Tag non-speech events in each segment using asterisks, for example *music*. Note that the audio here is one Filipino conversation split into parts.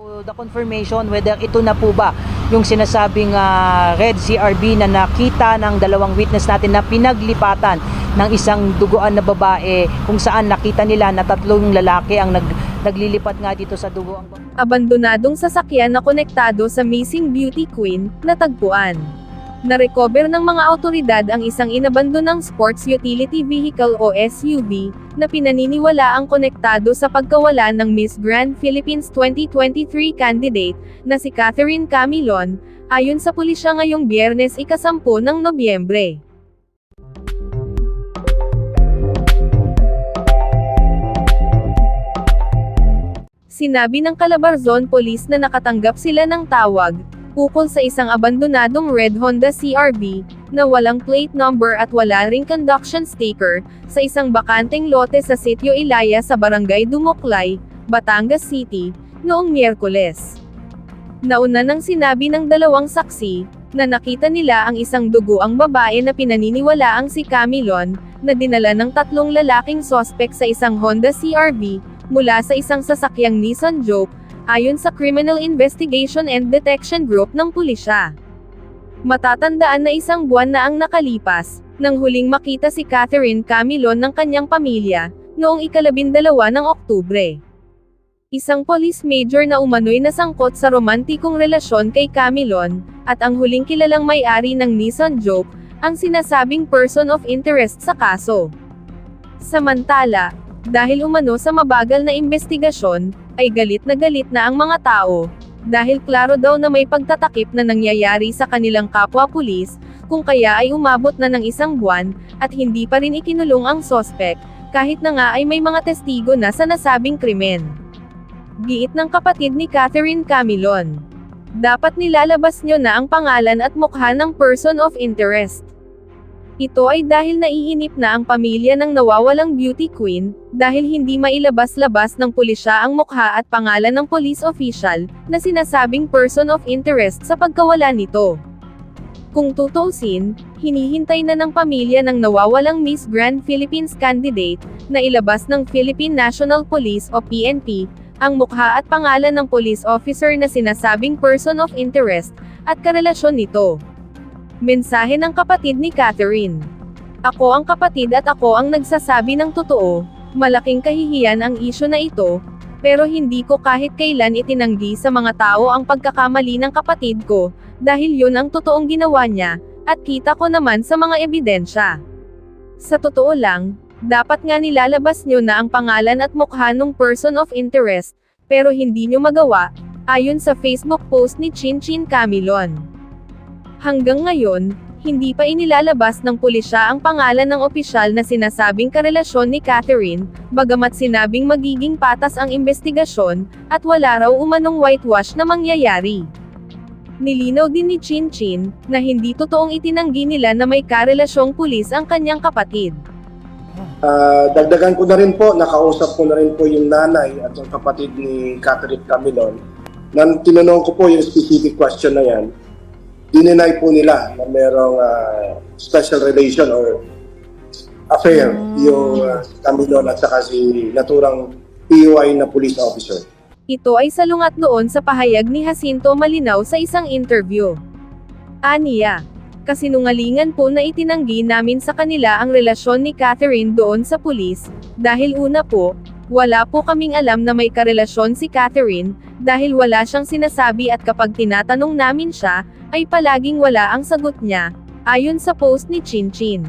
The confirmation whether ito na po ba yung sinasabing ah, Red CRB na nakita ng dalawang witness natin na pinaglipatan ng isang duguan na babae kung saan nakita nila na tatlong lalaki ang nag, naglilipat nga dito sa duguang babae. Abandonadong sasakyan na konektado sa missing beauty queen, natagpuan. Narecover ng mga autoridad ang isang inabandonang sports utility vehicle o SUV, na pinaniniwala ang konektado sa pagkawala ng Miss Grand Philippines 2023 candidate, na si Catherine Camilon, ayon sa pulisya ngayong biyernes ikasampu ng Nobyembre. Sinabi ng Calabarzon Police na nakatanggap sila ng tawag, ukol sa isang abandonadong red Honda CRV, na walang plate number at wala ring conduction sticker, sa isang bakanteng lote sa Sitio Ilaya sa Barangay Dumuklay, Batangas City, noong Miyerkules. Nauna nang sinabi ng dalawang saksi, na nakita nila ang isang duguang babae na pinaniniwala ang si Camilon, na dinala ng tatlong lalaking sospek sa isang Honda CRV, mula sa isang sasakyang Nissan Joke, ayon sa Criminal Investigation and Detection Group ng pulisya. Matatandaan na isang buwan na ang nakalipas, nang huling makita si Catherine Camilon ng kanyang pamilya, noong ikalabindalawa ng Oktubre. Isang police major na umano'y nasangkot sa romantikong relasyon kay Camilon, at ang huling kilalang may-ari ng Nissan Joke, ang sinasabing person of interest sa kaso. Samantala, dahil umano sa mabagal na investigasyon, ay galit na galit na ang mga tao, dahil klaro daw na may pagtatakip na nangyayari sa kanilang kapwa pulis, kung kaya ay umabot na ng isang buwan, at hindi pa rin ikinulong ang sospek, kahit na nga ay may mga testigo na sa nasabing krimen. Giit ng kapatid ni Catherine Camilon. Dapat nilalabas nyo na ang pangalan at mukha ng person of interest. Ito ay dahil naiinip na ang pamilya ng nawawalang beauty queen, dahil hindi mailabas-labas ng pulisya ang mukha at pangalan ng police official, na sinasabing person of interest sa pagkawala nito. Kung tutuusin, hinihintay na ng pamilya ng nawawalang Miss Grand Philippines candidate, na ilabas ng Philippine National Police o PNP, ang mukha at pangalan ng police officer na sinasabing person of interest, at karelasyon nito. Mensahe ng kapatid ni Catherine. Ako ang kapatid at ako ang nagsasabi ng totoo, malaking kahihiyan ang isyo na ito, pero hindi ko kahit kailan itinanggi sa mga tao ang pagkakamali ng kapatid ko, dahil yun ang totoong ginawa niya, at kita ko naman sa mga ebidensya. Sa totoo lang, dapat nga nilalabas nyo na ang pangalan at mukha ng person of interest, pero hindi nyo magawa, ayon sa Facebook post ni Chin Chin Camilon. Hanggang ngayon, hindi pa inilalabas ng pulisya ang pangalan ng opisyal na sinasabing karelasyon ni Catherine, bagamat sinabing magiging patas ang investigasyon, at wala raw umanong whitewash na mangyayari. Nilinaw din ni Chin Chin, na hindi totoong itinanggi nila na may karelasyong pulis ang kanyang kapatid. Ah, dagdagan ko na rin po, nakausap ko na rin po yung nanay at yung kapatid ni Catherine Camilon. Nang tinanong ko po yung specific question na yan, dininay po nila na merong ah, special relation or affair yung uh, Camilon at saka si naturang PUI na police officer. Ito ay salungat doon sa pahayag ni Jacinto Malinaw sa isang interview. Aniya, kasinungalingan po na itinanggi namin sa kanila ang relasyon ni Catherine doon sa pulis, dahil una po, wala po kaming alam na may karelasyon si Catherine, dahil wala siyang sinasabi at kapag tinatanong namin siya, ay palaging wala ang sagot niya, ayon sa post ni Chin Chin.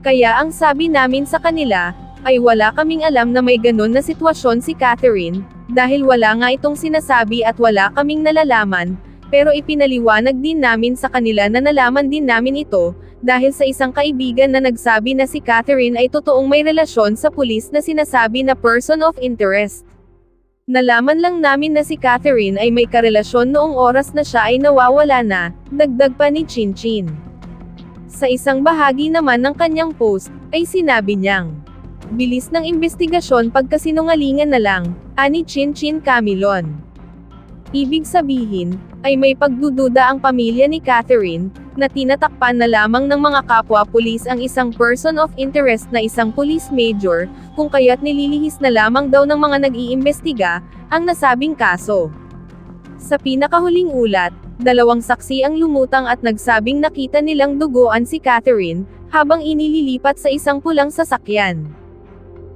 Kaya ang sabi namin sa kanila, ay wala kaming alam na may ganun na sitwasyon si Catherine, dahil wala nga itong sinasabi at wala kaming nalalaman, pero ipinaliwanag din namin sa kanila na nalaman din namin ito, dahil sa isang kaibigan na nagsabi na si Catherine ay totoong may relasyon sa pulis na sinasabi na person of interest. Nalaman lang namin na si Catherine ay may karelasyon noong oras na siya ay nawawala na, dagdag pa ni Chin Chin. Sa isang bahagi naman ng kanyang post, ay sinabi niyang, Bilis ng investigasyon pagkasinungalingan na lang, ani Chin Chin Camilon. Ibig sabihin, ay may pagdududa ang pamilya ni Catherine, na tinatakpan na lamang ng mga kapwa pulis ang isang person of interest na isang police major, kung kaya't nililihis na lamang daw ng mga nag-iimbestiga, ang nasabing kaso. Sa pinakahuling ulat, dalawang saksi ang lumutang at nagsabing nakita nilang duguan si Catherine, habang inililipat sa isang pulang sasakyan.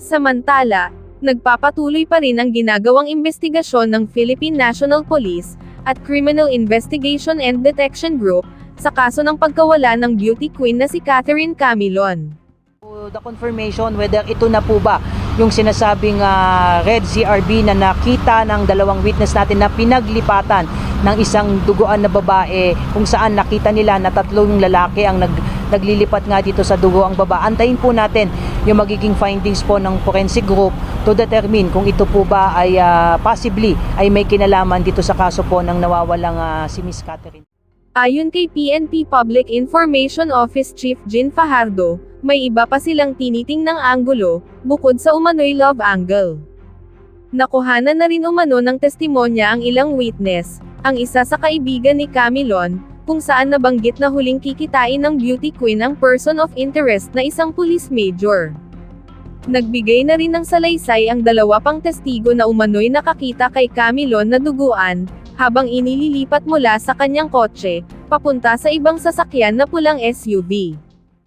Samantala, nagpapatuloy pa rin ang ginagawang investigasyon ng Philippine National Police, at Criminal Investigation and Detection Group, sa kaso ng pagkawala ng beauty queen na si Catherine Camilon. the confirmation whether ito na po ba yung sinasabing ah, Red CRB na nakita ng dalawang witness natin na pinaglipatan ng isang duguan na babae kung saan nakita nila na tatlong lalaki ang nag, naglilipat nga dito sa dugo ang baba. Antayin po natin yung magiging findings po ng forensic group to determine kung ito po ba ay ah, possibly ay may kinalaman dito sa kaso po ng nawawalang ah, si Miss Catherine. Ayon kay PNP Public Information Office Chief Jean Fajardo, may iba pa silang tiniting ng anggulo, bukod sa umano'y love angle. Nakuhanan na rin umano ng testimonya ang ilang witness, ang isa sa kaibigan ni Camilon, kung saan nabanggit na huling kikitain ng beauty queen ang person of interest na isang police major. Nagbigay na rin ng salaysay ang dalawa pang testigo na umano'y nakakita kay Camilon na duguan, habang inililipat mula sa kanyang kotse, papunta sa ibang sasakyan na pulang SUV.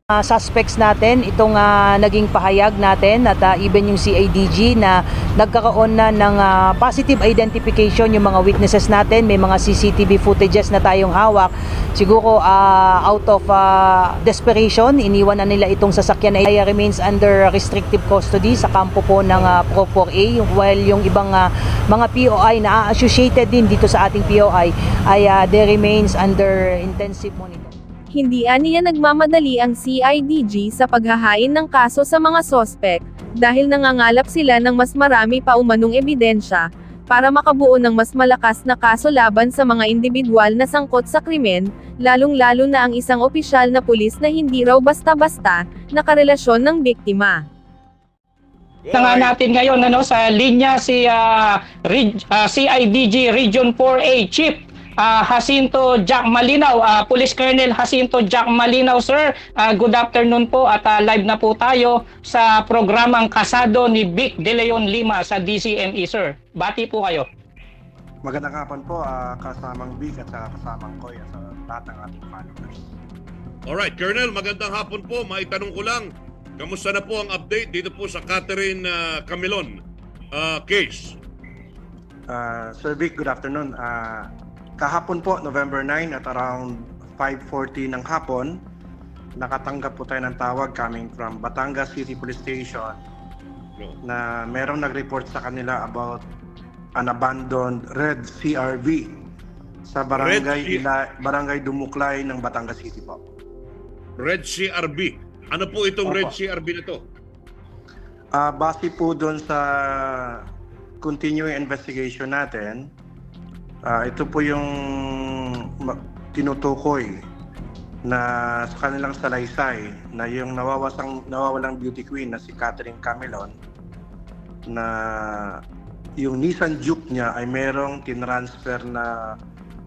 Uh, suspects natin, itong ah, naging pahayag natin at ah, even yung CIDG na nagkakaon na ng ah, positive identification yung mga witnesses natin, may mga CCTV footages na tayong hawak. Siguro ah, out of ah, desperation, iniwan na nila itong sasakyan na ay remains under restrictive custody sa kampo po ng ah, Pro 4A while yung ibang ah, mga POI na associated din dito sa ating POI ay ah, they remains under intensive monitoring. Hindi aniya nagmamadali ang CIDG sa paghahain ng kaso sa mga sospek, dahil nangangalap sila ng mas marami pa umanong ebidensya, para makabuo ng mas malakas na kaso laban sa mga individual na sangkot sa krimen, lalong-lalo na ang isang opisyal na pulis na hindi raw basta-basta, nakarelasyon ng biktima. na nga natin ngayon ano sa linya si ah, Reg- ah, CIDG Region 4A Chief ah, Jacinto Jack Malinaw, ah, Police Colonel Jacinto Jack Malinaw sir. Ah, good afternoon po at ah, live na po tayo sa programang Kasado ni Vic De Leon Lima sa DCME sir. Bati po kayo. Magandang hapon po, ah, kasamang Big at saka kasamang Koy at sa lahat ng ating followers. Alright, Colonel, magandang hapon po. Maitanong ko lang, kamusta na po ang update dito po sa Catherine ah, Camilon ah, case? Uh, Sir Vic, good afternoon. Uh, kahapon po, November 9 at around 5.40 ng hapon, nakatanggap po tayo ng tawag coming from Batangas City Police Station na merong nag-report sa kanila about an abandoned red CRV sa barangay Red Ila, barangay Dumuklay ng Batangas City po. Red CRB. Ano po itong Opo. Red CRB na to? Ah, base po doon sa continuing investigation natin, ah, ito po yung tinutukoy na sa kanilang salaysay na yung nawawasang nawawalang beauty queen na si Catherine Camilon na yung Nissan Juke niya ay merong tinransfer na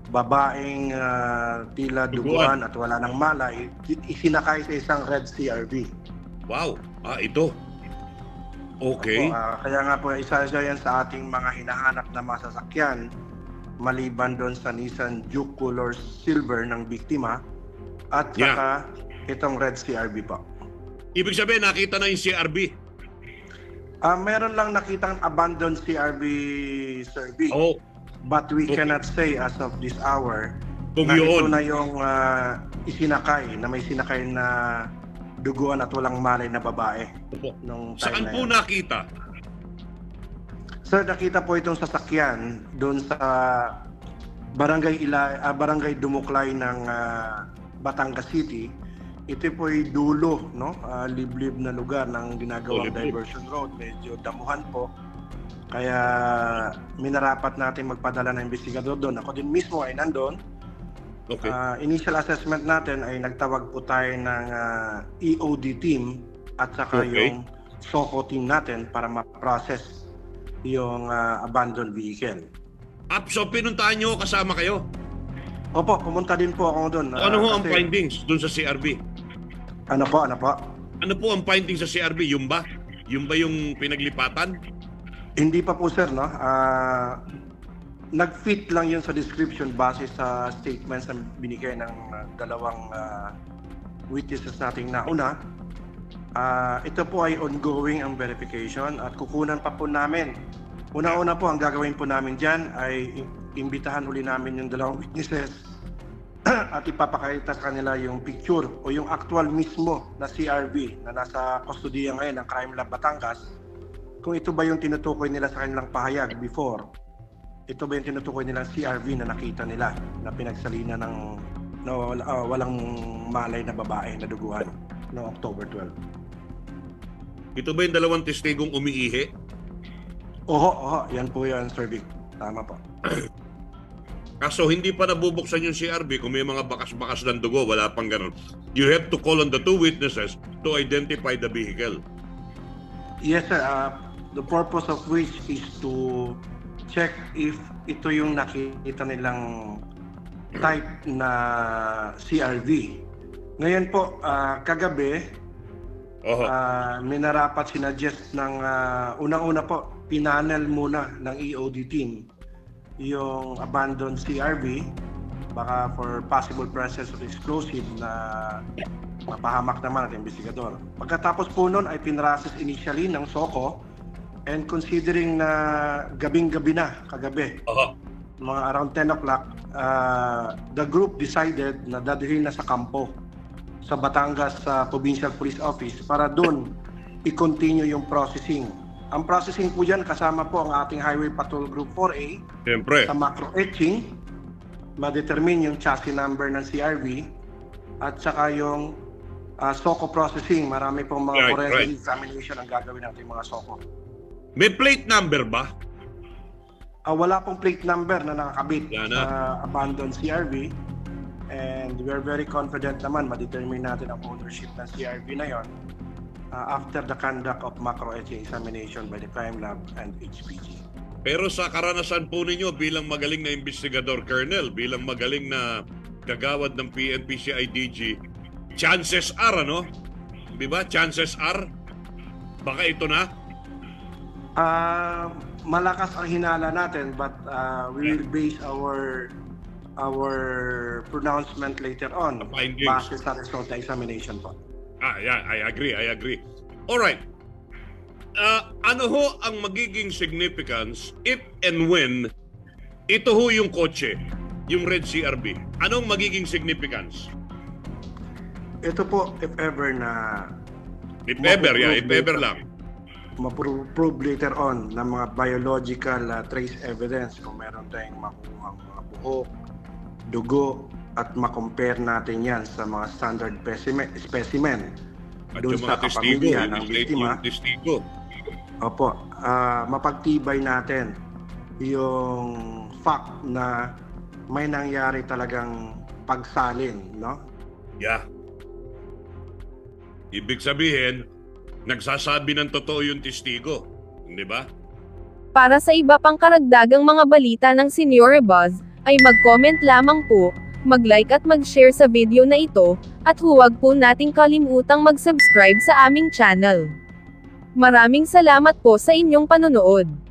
babaeng ah, tila Duguan. at wala ng malay isinakay sa isang red CRV. Wow, ah ito. Okay. Opo, ah, kaya nga po isa siya yan sa ating mga hinahanap na mga sasakyan maliban doon sa Nissan Juke Color Silver ng biktima at Yeah. saka itong red CRV po. Ibig sabihin, nakita na yung CRB. Ah, meron lang nakitang abandoned CRV Sir V, Oh, but we Okay. cannot say as of this hour kung na ito yun. na yung ah, isinakay, na may sinakay na duguan at walang malay na babae. Opo. Nung Saan na po yun. nakita? Sir, nakita po itong sasakyan doon sa Barangay Ila, ah, Barangay Dumuklay ng ah, Batangas City. Ito po ay dulo, no? Ah, liblib na lugar ng ginagawang Oh, diversion road. Medyo damuhan po. Kaya minarapat natin magpadala ng investigador doon. Ako din mismo ay nandun. Okay. Ah, initial assessment natin ay nagtawag po tayo ng ah, EOD team at saka Okay. yung SOCO team natin para ma-process yung ah, abandoned vehicle. Up, so pinuntahan nyo, kasama kayo. Opo, pumunta din po ako doon. ah, ano ho ang kasi- findings dun sa CRB? Ano po, ano po? Ano po ang findings sa CRB? Yung ba? Yung ba yung pinaglipatan? Hindi pa po sir, no? Ah, nag-fit lang yun sa description base sa statements na binigay ng uh, dalawang uh, witnesses nating nauna. Ah, ito po ay ongoing ang verification at kukunan pa po namin. Una-una po, ang gagawin po namin dyan ay imbitahan uli namin yung dalawang witnesses *clears throat* at ipapakita sa kanila yung picture o yung actual mismo na CRV na nasa kustodiya ngayon ng Crime Lab Batangas kung ito ba yung tinutukoy nila sa kanilang pahayag before ito ba yung tinutukoy nilang CRV na nakita nila na pinagsalina ng na wala- ah, walang malay na babae na duguan no October 12. Ito ba yung dalawang testigong umiihi? Oho, oho, yan po yan, Sir Vic. Tama po. *clears throat* Kaso hindi pa nabubuksan yung CRB kung may mga bakas-bakas ng dugo, wala pang ganun. You have to call on the two witnesses to identify the vehicle. Yes, sir. Uh, the purpose of which is to check if ito yung nakita nilang type na CRV. Ngayon po, ah, kagabi, Oho. Ah, minarapat sinadjust ng ah, unang-una po, pinanel muna ng EOD team yung abandoned CRV baka for possible presence of explosive na mapahamak naman at investigador. Pagkatapos po nun ay pinrases initially ng SOCO and considering na gabing-gabi na kagabi, Oho. mga around 10 o'clock, uh, the group decided na dadalhin na sa kampo sa Batangas sa Provincial Police Office para doon i-continue yung processing. Ang processing po dyan kasama po ang ating Highway Patrol Group 4A Siyempre. sa macro etching, ma-determine yung chassis number ng CRV at saka yung uh, SOCO processing. Marami pong mga Right, forensic right. examination ang gagawin natin mga SOCO. May plate number ba? Ah, wala pong plate number na nakakabit Wala na. sa abandoned CRV and we're very confident naman ma-determine natin ang ownership ng CRV na yon ah, after the conduct of macro examination by the crime lab and HPG. Pero sa karanasan po ninyo bilang magaling na investigador, Colonel, bilang magaling na kagawad ng PNP CIDG, chances are, ano? Di ba? Chances are, baka ito na. Ah, malakas ang hinala natin but ah, we will base our our pronouncement later on findings. base sa result examination po. Ah, yeah, I agree, I agree. All right. Ah, ano ho ang magiging significance if and when ito ho yung kotse, yung Red CRB? Anong magiging significance? Ito po if ever na If ever, yeah, if ever lang. ma-prove later on ng mga biological uh, trace evidence kung meron tayong makuha mga buhok, dugo, at makompare natin yan sa mga standard specimen, specimen At doon sa kapamilya ng biktima. testigo. Opo, ah, mapagtibay natin yung fact na may nangyari talagang pagsalin, no? Yeah. Ibig sabihin, nagsasabi ng totoo yung testigo. Di ba? Para sa iba pang karagdagang mga balita ng Senior Buzz, ay mag-comment lamang po, mag-like at mag-share sa video na ito, at huwag po nating kalimutang mag-subscribe sa aming channel. Maraming salamat po sa inyong panonood.